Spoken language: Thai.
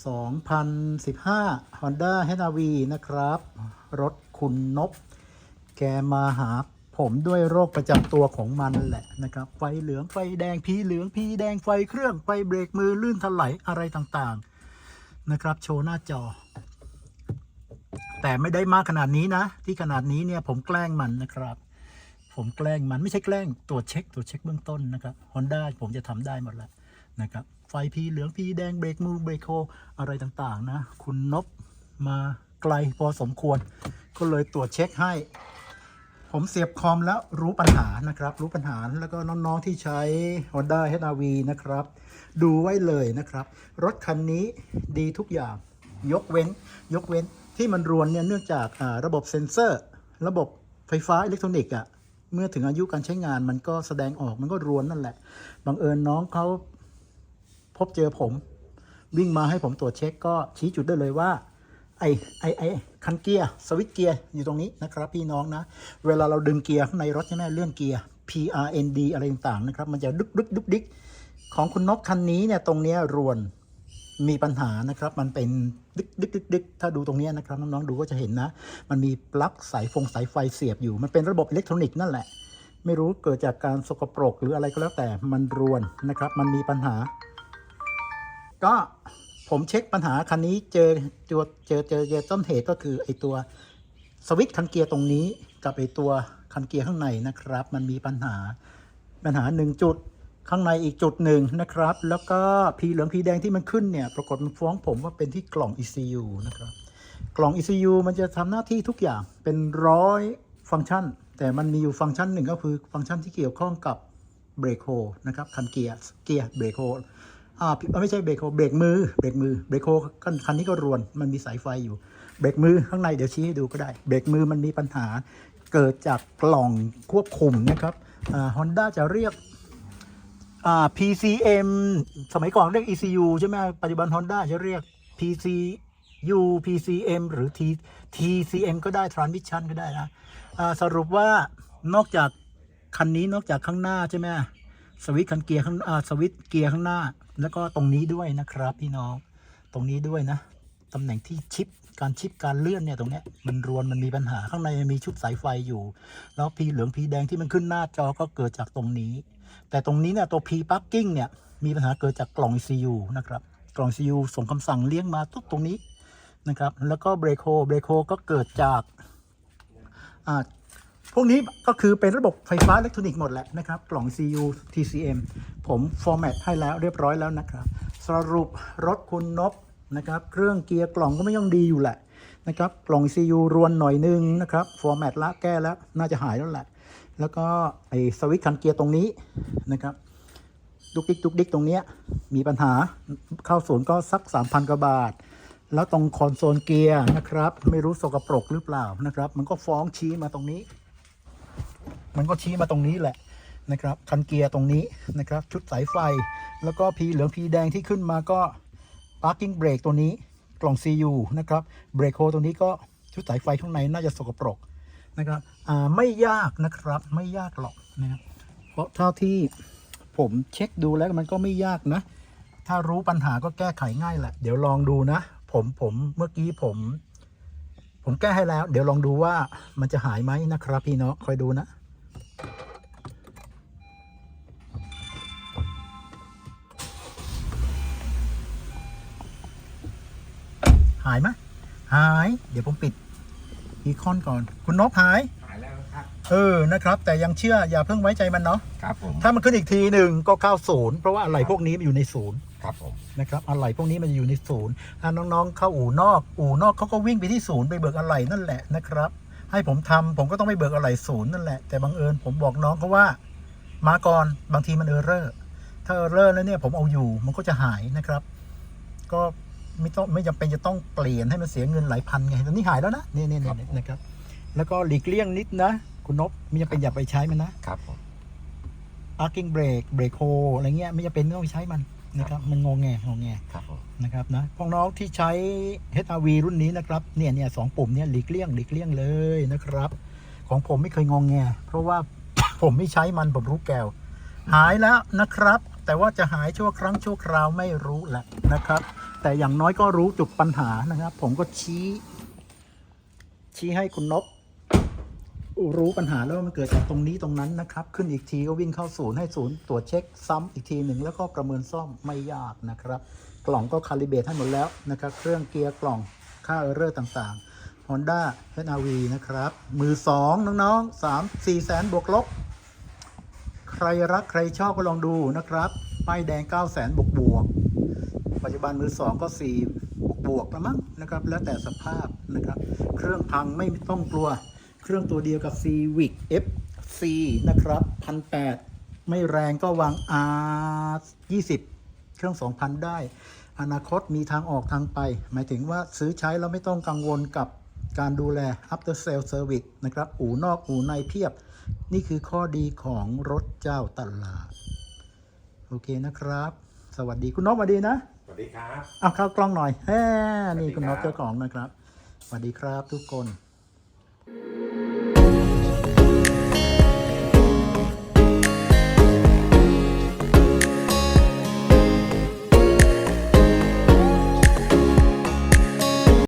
2015 Honda HRV นะครับ รถคุณนบ แกมาหาผมด้วยโรคประจำตัวของมันแหละนะครับ ไฟเหลืองไฟแดงพีเหลืองพีแดงไฟเครื่องไฟเบรกมือลื่นถลายอะไรต่างๆ นะครับ โชว์หน้าจอ แต่ไม่ได้มากขนาดนี้นะ ที่ขนาดนี้เนี่ยผมแกล้งมันนะครับ ผมแกล้งมันไม่ใช่แกล้งตรวจเช็คตรวจเช็คเบื้องต้นนะครับ Honda ผมจะทำได้หมดแล้ว นะครับ ไฟพีเหลืองพีแดงเบรกมือเบรกโคอะไรต่างๆนะ คุณนบมาไกลพอสมควร ก็เลยตรวจเช็คให้ ผมเสียบคอมแล้วรู้ปัญหานะครับ รู้ปัญหาแล้วก็น้องๆที่ใช้ Honda HRV นะครับ ดูไว้เลยนะครับ รถคันนี้ดีทุกอย่างยกเว้น ยกเว้นที่มันรวนเนี่ยเนื่องจากระบบเซ็นเซอร์ ระบบไฟฟ้าอิเล็กทรอนิกส์อะเมื่อถึงอายุการใช้งานมันก็แสดงออกมันก็รวนนั่นแหละบังเอิญน้องเขา พบเจอผม วิ่งมาให้ผมตรวจเช็คก็ชี้จุดได้เลยว่า ไอไอไอคันเกียร์สวิตเกียร์อยู่ตรงนี้นะครับ พี่น้องนะ เวลาเราดึงเกียร์ข้างในรถใช่ไหมเลื่อนเกียร์ PRND อะไรต่างๆนะครับ มันจะดึกดึกดึกดิกของคุณนกคันนี้เนี่ยตรงเนี้ยรวนมีปัญหานะครับ มันเป็นดึกดึกดึกดึกถ้าดูตรงเนี้ยนะครับน้องๆดูก็จะเห็นนะ มันมีปลั๊กสายฟงสายไฟเสียบอยู่ มันเป็นระบบอิเล็กทรอนิกส์นั่นแหละ ไม่รู้เกิดจากการสกปรกหรืออะไรก็แล้วแต่มันรวนนะครับ มันมีปัญหา ก็ผมเช็คปัญหาคันนี้เจอเจอเจอเจอเจอต้นเหตุก็คือไอตัวสวิตช์คันเกียร์ตรงนี้กับไอตัวคันเกียร์ข้างในนะครับ มันมีปัญหาปัญหาหนึ่งจุดข้างในอีกจุดหนึ่งนะครับ แล้วก็พีเหลืองพีแดงที่มันขึ้นเนี่ย ปรากฏมันฟ้องผมว่าเป็นที่กล่อง ECU นะครับ กล่อง ECU มันจะทำหน้าที่ทุกอย่างเป็นร้อยฟังก์ชัน แต่มันมีอยู่ฟังก์ชันหนึ่งก็คือฟังก์ชันที่เกี่ยวข้องกับเบรกโฮนะครับคันเกียร์เกียร์เบรกโฮ อ่าไม่ใช่เบรกโฮเบรกมือเบรกมือเบรกโฮคันคันนี้ก็รวนมันมีสายไฟอยู่ เบรกมือข้างในเดี๋ยวชี้ให้ดูก็ได้ เบรกมือมันมีปัญหา เกิดจากกล่องควบคุมนะครับฮอนด้าจะเรียกอ่า PCM สมัยก่อนเรียก ECU ใช่ไหมปัจจุบัน Honda จะเรียก PCU PCM หรือ T TCM ก็ได้ Transmission ก็ได้นะอ่าสรุปว่านอกจากคันนี้นอกจากข้างหน้าใช่ไหม สวิตช์คันเกียร์ข้างสวิตช์เกียร์ข้างหน้า แล้วก็ตรงนี้ด้วยนะครับพี่น้องตรงนี้ด้วยนะตำแหน่งที่ชิปการชิปการเลื่อนเนี่ยตรงเนี้ยมันรวนมันมีปัญหาข้างในมีชุดสายไฟอยู่ แล้วพีเหลืองพีแดงที่มันขึ้นหน้าจอก็เกิดจากตรงนี้ แต่ตรงนี้เนี่ยตัว P parking เนี่ยมีปัญหาเกิดจากกล่อง ECU นะครับกล่อง ECU ส่งคำสั่งเลี้ยงมาทุกตรงนี้นะครับแล้วก็เบรกโฮเบรกโฮก็เกิดจากอ่า พวกนี้ก็คือเป็นระบบไฟฟ้าอิเล็กทรอนิกส์หมดแหละนะครับ กล่อง cu TCM ผมฟอร์แมตให้แล้วเรียบร้อยแล้วนะครับ สรุปรถคุณนบนะครับ เครื่องเกียร์กล่องก็ไม่ย่องดีอยู่แหละนะครับ กล่อง cu รวนหน่อยนึงนะครับ ฟอร์แมตละแก้แล้วน่าจะหายแล้วแหละ แล้วก็ไอสวิตช์คันเกียร์ตรงนี้นะครับดุกดิกดุกดิกตรงเนี้ยมีปัญหาเข้าศูนย์ก็สัก 3,000กว่าบาท แล้วตรงคอนโซลเกียร์นะครับ ไม่รู้สกปรกหรือเปล่านะครับ มันก็ฟ้องชี้มาตรงนี้ มันก็ชี้มาตรงนี้แหละนะครับคันเกียร์ตรงนี้นะครับชุดสายไฟ แล้วก็พีเหลืองพีแดงที่ขึ้นมาก็ parking brake ตัวนี้กล่อง CU นะครับเบรกโฮตัวนี้ก็ชุดสายไฟข้างในน่าจะสกปรกนะครับอ่าไม่ยากนะครับไม่ยากหรอกนะครับเพราะเท่าที่ผมเช็คดูแล้วมันก็ไม่ยากนะ ถ้ารู้ปัญหาก็แก้ไขง่ายแหละ เดี๋ยวลองดูนะ ผมผมเมื่อกี้ผม ผมแก้ให้แล้ว เดี๋ยวลองดูว่ามันจะหายไหมนะครับ พี่เนาะคอยดูนะายไหมหาย เดี๋ยวผมปิดอีคอนก่อน คุณนบหาย หายแล้วครับ เออนะครับ แต่ยังเชื่ออย่าเพิ่งไว้ใจมันเนาะครับผม ถ้ามันขึ้นอีกทีหนึ่งก็เข้าศูนย์เพราะว่าอะไรพวกนี้มันอยู่ในศูนย์ครับผม นะครับอะไรพวกนี้มันจะอยู่ในศูนย์ถ้าน้องๆเข้าอู่นอก อู่นอกเขาก็วิ่งไปที่ศูนย์ไปเบิกอะไรนั่นแหละนะครับ ให้ผมทำผมก็ต้องไปเบิกอะไรศูนย์นั่นแหละ แต่บังเอิญผมบอกน้องเขาว่า มาก่อนบางทีมันเออร์เรอร์ถ้าเออร์เรอร์แล้วเนี่ยผมเอาอยู่มันก็จะหายนะครับ ก็ ไม่ต้องไม่จำเป็นจะต้องเปลี่ยนให้มันเสียเงินหลายพันไงตอนนี้หายแล้วนะนี่นี่นี่นะครับ แล้วก็หลีกเลี่ยงนิดนะ คุณนบไม่จำเป็นอย่าไปใช้มันนะครับผม parking brake brake hold อะไรเงี้ยไม่จำเป็นต้องไปใช้มันนะครับมันงงแงงงแงครับผมนะครับนะพวกน้องที่ใช้ HRV รุ่นนี้นะครับเนี่ยเนี่ยสองปุ่มเนี่ยหลีกเลี่ยงหลีกเลี่ยงเลยนะครับ ของผมไม่เคยงงแงเพราะว่าผมไม่ใช้มันผมรู้แก้ว หายแล้วนะครับแแต่ว่าจะหายชั่วครั้งชั่วคราวไม่รู้แหละนะครับ แต่อย่างน้อยก็รู้จุดปัญหานะครับ ผมก็ชี้ ชี้ให้คุณนบรู้ปัญหาแล้วว่ามันเกิดจากตรงนี้ตรงนั้นนะครับ ขึ้นอีกทีก็วิ่งเข้าศูนย์ให้ศูนย์ตรวจเช็คซ้ำอีกทีหนึ่งแล้วก็ประเมินซ่อมไม่ยากนะครับ กล่องก็คาลิเบรตให้หมดแล้วนะครับ เครื่องเกียร์กล่องค่าเออร์เรอร์ต่างๆ Honda HRV นะครับ มือสองน้องๆสามสี่แสนบวกลบ ใครรักใครชอบก็ลองดูนะครับ ป้ายแดง 9 0 0 0 0 0บวกบวก ปัจจุบันมือสองก็4บวกบวกๆล้วมั้งนะครับ แล้วแต่สภาพนะครับ เครื่องพังไม่ต้องกลัว เครื่องตัวเดียวกับ Civic FC นะครับพันแไม่แรงก็วาง R 20เครื่อง 2,000 ได้ อนาคตมีทางออกทางไป หมายถึงว่าซื้อใช้แล้วไม่ต้องกังวลกับการดูแล after sale service นะครับ อู่นอกอู่ในเพียบ นี่คือข้อดีของรถเจ้าตลาด โอเคนะครับ สวัสดีคุณนพสวัสดีนะ สวัสดีครับ เอาเข้ากล้องหน่อยแฮ่นี่คุณน็อตเจ้าของนะครับ สวัสดีครับทุกคน